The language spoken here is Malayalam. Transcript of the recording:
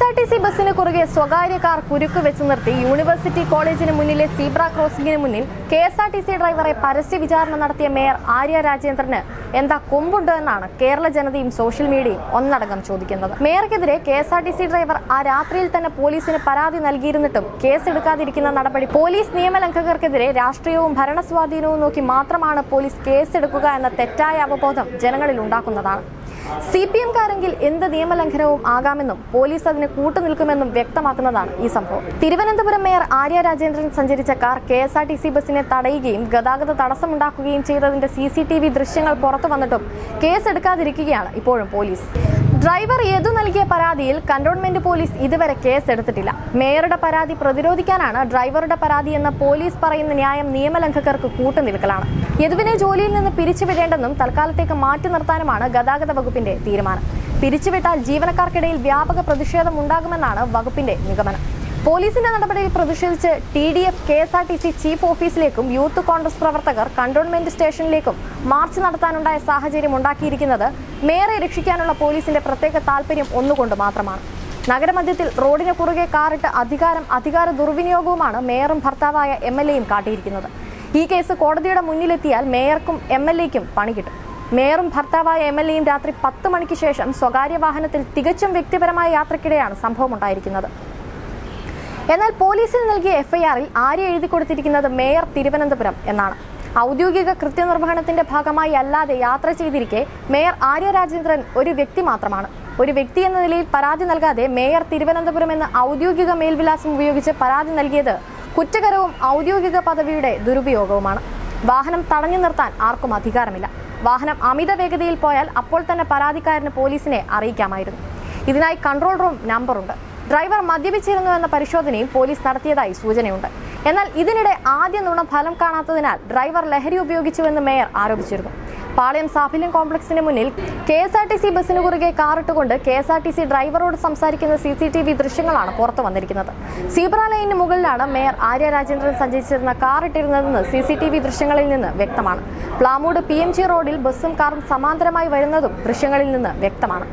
എസ് ആർ ടി സി ബസ്സിന് കുറുകെ സ്വകാര്യ കാർ കുരുക്ക് വെച്ച് നിർത്തി യൂണിവേഴ്സിറ്റി കോളേജിന് മുന്നിലെ സീബ്ര ക്രോസിംഗിന് മുന്നിൽ K S R T C ഡ്രൈവറെ പരസ്യ വിചാരണ നടത്തിയ മേയർ ആര്യ രാജേന്ദ്രന് എന്താ കൊമ്പുണ്ട് എന്നാണ് കേരള ജനതയും സോഷ്യൽ മീഡിയയും ഒന്നടങ്കം ചോദിക്കുന്നത്. മേയർക്കെതിരെ K S R T C driver ആ രാത്രിയിൽ തന്നെ പോലീസിന് പരാതി നൽകിയിരുന്നിട്ടും കേസെടുക്കാതിരിക്കുന്ന നടപടി പോലീസ് നിയമലംഘകർക്കെതിരെ രാഷ്ട്രീയവും ഭരണസ്വാധീനവും നോക്കി മാത്രമാണ് പോലീസ് കേസെടുക്കുക എന്ന തെറ്റായ അവബോധം ജനങ്ങളിൽ ഉണ്ടാക്കുന്നതാണ്. സി പി എംകാരെങ്കിൽ എന്ത് നിയമലംഘനവും ആകാമെന്നും പോലീസ് അതിന് കൂട്ടുനിൽക്കുമെന്നും വ്യക്തമാക്കുന്നതാണ് ഈ സംഭവം. തിരുവനന്തപുരം മേയർ ആര്യ രാജേന്ദ്രൻ സഞ്ചരിച്ച car K S R T C ബസിനെ തടയുകയും ഗതാഗത തടസ്സമുണ്ടാക്കുകയും ചെയ്തതിന്റെ സി സി ടി വി ദൃശ്യങ്ങൾ പുറത്തു വന്നിട്ടും കേസെടുക്കാതിരിക്കുകയാണ് ഇപ്പോഴും പോലീസ്. ഡ്രൈവർ യദു നൽകിയ പരാതിയിൽ കന്റോൺമെന്റ് പോലീസ് ഇതുവരെ കേസെടുത്തിട്ടില്ല. മേയറുടെ പരാതി പ്രതിരോധിക്കാനാണ് ഡ്രൈവറുടെ പരാതി എന്ന പോലീസ് പറയുന്ന ന്യായം നിയമലംഘകർക്ക് കൂട്ടുനിൽക്കലാണ്. യദുവിനെ ജോലിയിൽ നിന്ന് പിരിച്ചുവിടേണ്ടെന്നും തൽക്കാലത്തേക്ക് മാറ്റി നിർത്താനുമാണ് ഗതാഗത വകുപ്പിന്റെ തീരുമാനം. പിരിച്ചുവിട്ടാൽ ജീവനക്കാർക്കിടയിൽ വ്യാപക പ്രതിഷേധം ഉണ്ടാകുമെന്നാണ് വകുപ്പിന്റെ നിഗമനം. പോലീസിന്റെ നടപടിയിൽ പ്രതിഷേധിച്ച് T D F K S R T C chief ഓഫീസിലേക്കും youth Congress പ്രവർത്തകർ കണ്ടോൺമെന്റ് സ്റ്റേഷനിലേക്കും മാർച്ച് നടത്താനുണ്ടായ സാഹചര്യം ഉണ്ടാക്കിയിരിക്കുന്നത് മേയറെ രക്ഷിക്കാനുള്ള പോലീസിന്റെ പ്രത്യേക താല്പര്യം ഒന്നുകൊണ്ട് മാത്രമാണ്. നഗരമധ്യത്തിൽ റോഡിന് കുറുകെ കാറിട്ട് അധികാരം അധികാര ദുർവിനിയോഗവുമാണ് മേയറും ഭർത്താവായ എം എൽ എയും കാട്ടിയിരിക്കുന്നത്. ഈ കേസ് കോടതിയുടെ മുന്നിലെത്തിയാൽ മേയർക്കും എം എൽ എക്കും പണി കിട്ടും. മേയറും ഭർത്താവായ എം എൽ എയും രാത്രി പത്ത് മണിക്ക് ശേഷം സ്വകാര്യ വാഹനത്തിൽ തികച്ചും വ്യക്തിപരമായ യാത്രക്കിടെയാണ് സംഭവം ഉണ്ടായിരിക്കുന്നത് എന്നാൽ പോലീസിൽ നൽകിയ എഫ്ഐആറിൽ ആര്യ എഴുതി കൊടുത്തിരിക്കുന്നത് മേയർ തിരുവനന്തപുരം എന്നാണ്. ഔദ്യോഗിക കൃത്യനിർവഹണത്തിന്റെ ഭാഗമായി അല്ലാതെ യാത്ര ചെയ്തിരിക്കെ മേയർ ആര്യ രാജേന്ദ്രൻ ഒരു വ്യക്തി മാത്രമാണ്. ഒരു വ്യക്തി എന്ന നിലയിൽ പരാതി നൽകാതെ മേയർ തിരുവനന്തപുരം എന്ന ഔദ്യോഗിക മേൽവിലാസം ഉപയോഗിച്ച് പരാതി നൽകിയത് കുറ്റകരവും ഔദ്യോഗിക പദവിയുടെ ദുരുപയോഗവുമാണ്. വാഹനം തടഞ്ഞു നിർത്താൻ ആർക്കും അധികാരമില്ല. വാഹനം അമിത വേഗതയിൽ പോയാൽ അപ്പോൾ തന്നെ പരാതിക്കാരന് പോലീസിനെ അറിയിക്കാമായിരുന്നു. ഇതിനായി കൺട്രോൾ റൂം നമ്പറുണ്ട്. ഡ്രൈവർ മദ്യപിച്ചിരുന്നു എന്ന പരിശോധനയും പോലീസ് നടത്തിയതായി സൂചനയുണ്ട്. എന്നാൽ ഇതിനിടെ ആദ്യ നുണ ഫലം കാണാത്തതിനാൽ ഡ്രൈവർ ലഹരി ഉപയോഗിച്ചുവെന്ന് മേയർ ആരോപിച്ചിരുന്നു. പാളയം സാഫല്യം കോംപ്ലക്സിന് മുന്നിൽ K S R T C ബസ്സിന് കുറുകെ കാറിട്ടുകൊണ്ട് K S R T C ഡ്രൈവറോട് സംസാരിക്കുന്ന സി സി ടി വി ദൃശ്യങ്ങളാണ് പുറത്തു വന്നിരിക്കുന്നത്. സീബ്ര ലൈനിന് മുകളിലാണ് മേയർ ആര്യ രാജേന്ദ്രൻ സഞ്ചരിച്ചിരുന്ന കാർ ഇട്ടിരുന്നതെന്ന് സി സി ടി വി ദൃശ്യങ്ങളിൽ നിന്ന് വ്യക്തമാണ്. പ്ലാമൂട് പി എം ജി റോഡിൽ ബസ്സും കാറും സമാന്തരമായി വരുന്നതും ദൃശ്യങ്ങളിൽ നിന്ന് വ്യക്തമാണ്.